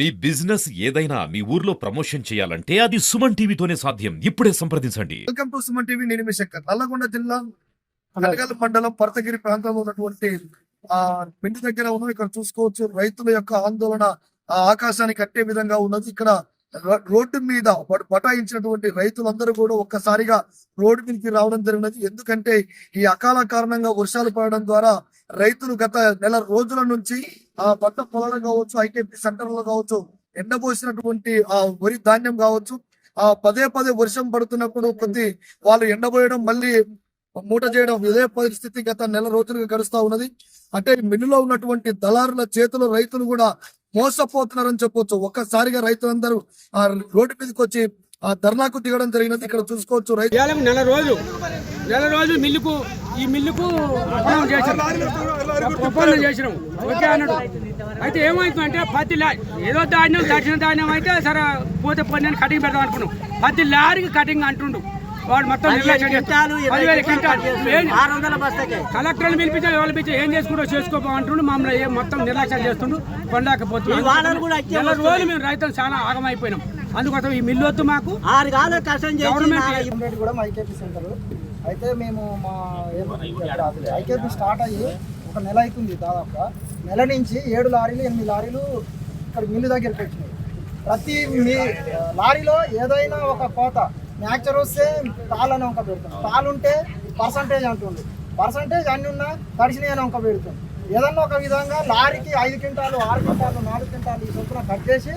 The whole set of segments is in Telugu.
మీ బిజినెస్ ఏదైనా మీ ఊర్లో ప్రమోషన్ చేయాలంటే అది సుమన్ టీవీతోనే సాధ్యం. ఇప్పుడే సంప్రదించండి. వెల్కమ్ టు సుమన్ టీవీ నేను మీ శంకర్. నల్లగొండ జిల్లా కనగల్ మండలం పర్తగిరి ప్రాంతంలో ఉన్నటువంటి ఆ పిండి దగ్గర ఉన్నాం. ఇక్కడ చూసుకోవచ్చు రైతుల యొక్క ఆందోళన ఆ ఆకాశానికి కట్టే విధంగా ఉన్నది. ఇక్కడ రోడ్డు మీద పటాయించినటువంటి బటాయించినటువంటి రైతులందరూ కూడా ఒక్కసారిగా రోడ్డు మీదకి రావడం జరిగినది. ఎందుకంటే ఈ అకాల కారణంగా వర్షాలు పడడం ద్వారా రైతులు గత నెల రోజుల నుంచి ఆ పంట పొలాలు కావచ్చు ఐకేపీ సెంటర్లు కావచ్చు ఎండబోసినటువంటి ఆ వరి ధాన్యం కావచ్చు ఆ పదే పదే వర్షం పడుతున్నప్పుడు కొద్ది వాళ్ళు ఎండబోయడం మళ్ళీ మూట చేయడం ఇదే పరిస్థితి గత నెల రోజులుగా గడుస్తా ఉన్నది. అంటే మిల్లులో ఉన్నటువంటి దళారుల చేతులు రైతులు కూడా మోసపోతున్నారని చెప్పొచ్చు. ఒక్కసారిగా రైతులందరూ ఆ రోడ్డు మీదకి వచ్చి ఆ ధర్నాకు దిగడం జరిగినది ఇక్కడ చూసుకోవచ్చు. రైతు నెల రోజు నెల రోజు మిల్లుకు ఈ మిల్లుకు ఒప్పందం చేసినాం ఒప్పందం ఓకే అన్నాడు. అయితే ఏమవుతుందంటే పత్తి లా ఏదో ధాన్యం దక్షిణ ధాన్యం అయితే సరే పోతే పోనీ అని కటింగ్ పెడదాం అనుకున్నాం. పత్తి లారీకి కటింగ్ అంటుండు. వాడు మొత్తం నిర్లక్ష్యం చేస్తాడు. పదివేల క్వింటాలు. ఏం- ఆరు వందల బస్తాకే. కలెక్టర్లు పిలిపించి ఎవరు పిలిచి ఏం చేసుకుంటో చేసుకోపో అంటుండు. మమ్మల్ని ఏం మొత్తం నిర్లక్ష్యం చేస్తుండు. కొనలేకపోతున్నాం ఈ వానలు కూడా వచ్చే నెల రోజులు మేము రైతులు చాలా ఆగమైపోయినాం. అందుకోసం ఈ మిల్లు వద్దు మాకు. ఆరు కాలం కష్టం గవర్నమెంట్ కూడా మా ఐకేపీ సెంటర్. అయితే మేము మా ఐకేపీ స్టార్ట్ అయ్యి ఒక నెల అవుతుంది దాదాపుగా. నెల నుంచి ఏడు లారీలు ఎనిమిది లారీలు ఇక్కడ మిల్లు దగ్గరికి వచ్చినాయి ప్రతి మీ లారీలో ఏదైనా ఒక కోత మ్యాక్చర్ వస్తే తాళ్ళని వంక పెడుతుంది. తాళ్ళు ఉంటే పర్సంటేజ్ అంటుంది. పర్సంటేజ్ అన్ని ఉన్నా తడిసినాయి అని వంక పెడుతుంది. ఏదన్నా ఒక విధంగా లారీకి ఐదు క్వింటాలు ఆరు క్వింటాలు నాలుగు క్వింటాలు ఈ చొప్పున కట్ చేసి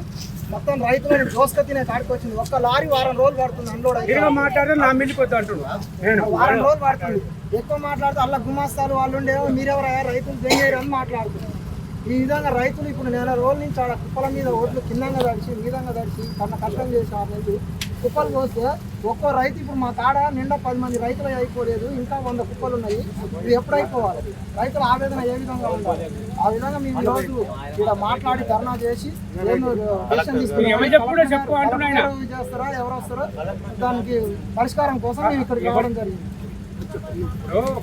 మొత్తం రైతులను దోసుక తినే కాడికి వచ్చింది. ఒక్క లారీ వారం రోజులు పడుతుంది అన్లోడ్ మాట్లాడితే నా వారం రోజులు పడుతుంది. ఎక్కువ మాట్లాడితే అలా గుమాస్తాలు వాళ్ళు ఉండేవో మీరెవరయ్యా? రైతులు దెంగేరు అని మాట్లాడుతున్నారు. ఈ విధంగా రైతులు ఇప్పుడు నెల రోజుల నుంచి ఆడ కుప్పల మీద ఓట్లు కిందంగా తడిచి మీదంగా తడిచి కన్న కష్టం చేసి నెలలు కుప్పలు పోస్తే ఒక్కో రైతు ఇప్పుడు మా కాడ నిండా పది మంది రైతులు అయిపోలేదు ఇంకా వంద కుప్పలు ఉన్నాయి. ఇది ఎప్పుడు అయిపోవాలి? రైతుల ఆవేదన ఏ విధంగా ఉండాలి? ఆ విధంగా మేము ఈరోజు ఇక్కడ మాట్లాడి ధర్నా చేసి చేస్తారా ఎవరు వస్తారో దానికి పరిష్కారం కోసం మేము ఇక్కడికి రావడం జరిగింది.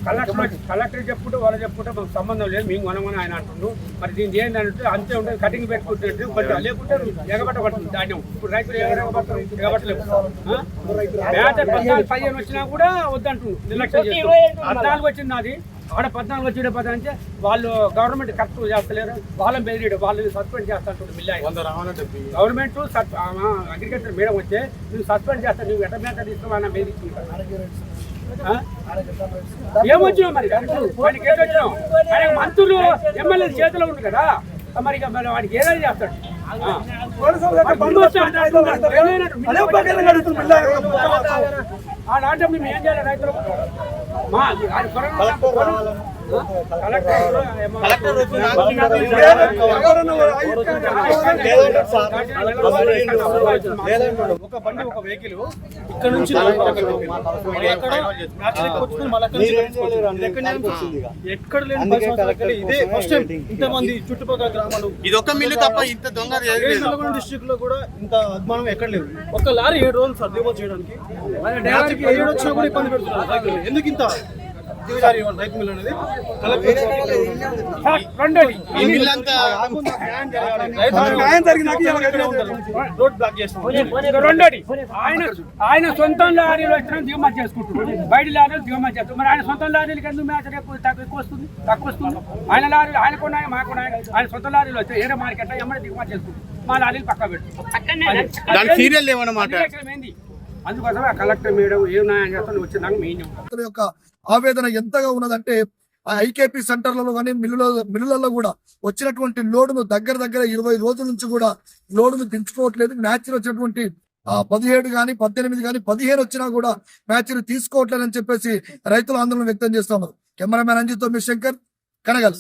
కలెక్టర్ కలెక్టర్ చెప్పుకుంటే వాళ్ళు చెప్పుకుంటే మాకు సంబంధం లేదు. మేము కొనమని ఆయన అంటుండు. మరి దీని ఏంటంటే అంతే ఉంటుంది. కటింగ్ పెట్టుకుంటే కొంచెం లేకుంటే ఎగబట్టబడుతుంది ధాన్యం. ఇప్పుడు రైతులు ఎగబట్టలేవు? మేత పద్నాలుగు పదిహేను వచ్చినా కూడా వద్దంటుండు. నిర్లక్ష్యం చేస్తారు పద్నాలుగు వచ్చింది నాది. ఆడ పద్నాలుగు వచ్చి పది అంటే వాళ్ళు గవర్నమెంట్ కరెక్ట్ చేస్తలేరు. వాళ్ళని బెదిరియడు వాళ్ళు సస్పెండ్ చేస్తాంటుండు మిల్లా గవర్నమెంట్ అగ్రికల్చర్ మేడం వచ్చే నువ్వు సస్పెండ్ చేస్తా నువ్వు ఎట్ట మేత తీసుకోవాలన్నా బెదిరిస్తుంటా ఏమొచ్చినావు మరి? వాడికి ఏదో వచ్చినావు. ఆయన మంత్రులు ఎమ్మెల్యే చేతిలో ఉంది కదా. మరి వాడికి ఏదైనా చేస్తాడు. ఆ. బంధు వస్తే అంటాడు, ఏదైనా ఆ లాంటి మేము ఏం చేయాలి రైతులు ఒక బండి ఒక వెహికల్ ఇక్కడ నుంచి ఎక్కడ లేని ఇదే ఫస్ట్ టైం ఇంతమంది చుట్టుపక్కల గ్రామాలు ఇది ఒక్క మిల్లు తప్ప ఇంత దొంగ డిస్ట్రిక్ట్లో కూడా ఇంత అద్మానం ఎక్కడ లేదు ఒక లారీ ఏడు రోజులు సార్ దిగుమతి చేయడానికి వచ్చినా కూడా ఇబ్బంది పెడుతున్నారు. ఎందుకు ఇంత దిగజారి రైతు అనేది. రోడ్. బ్లాక్ చేస్తాం ఆయన ఆయన సొంతం లారీలో వచ్చిన దిగుమతి చేసుకుంటున్నాడు. బయట లారీలు దిగుమతి చేస్తారు. మరి ఆయన సొంతం లారీలకి ఎందుకు మ్యాచ్ రేపు తక్కువ ఎక్కువ వస్తుంది? తక్కువ వస్తుంది? ఆయన లారీలు ఆయన కొన్నాయి మాకు ఆయన సొంత లారీలు వస్తే ఏరే మార్కెట్ ఎమ్మడి దిగుమతి చేసుకుంటారు మా లారీలు పక్క పెట్టు దాని సీరియల్ ఏమన్నమాట? ఏంది అందుకోసం ఆ కలెక్టర్ మేడం ఏ న్యాయం చేస్తాను వచ్చిందాక మెయిన్ యొక్క ఆవేదన ఎంతగా ఉన్నదంటే ఆ ఐకేపీ సెంటర్లలో కానీ మిల్లులో మిల్లులలో కూడా వచ్చినటువంటి లోడును దగ్గర దగ్గర ఇరవై రోజుల నుంచి కూడా లోడును దించుకోవట్లేదు. మ్యాచ్లు వచ్చినటువంటి ఆ పదిహేడు కానీ పద్దెనిమిది కానీ పదిహేను వచ్చినా కూడా మ్యాచ్లు తీసుకోవట్లేదని చెప్పేసి రైతులు ఆందోళన వ్యక్తం చేస్తున్నారు. కెమెరామ్యాన్ అంజిత్ మీ శంకర్ కనగల్.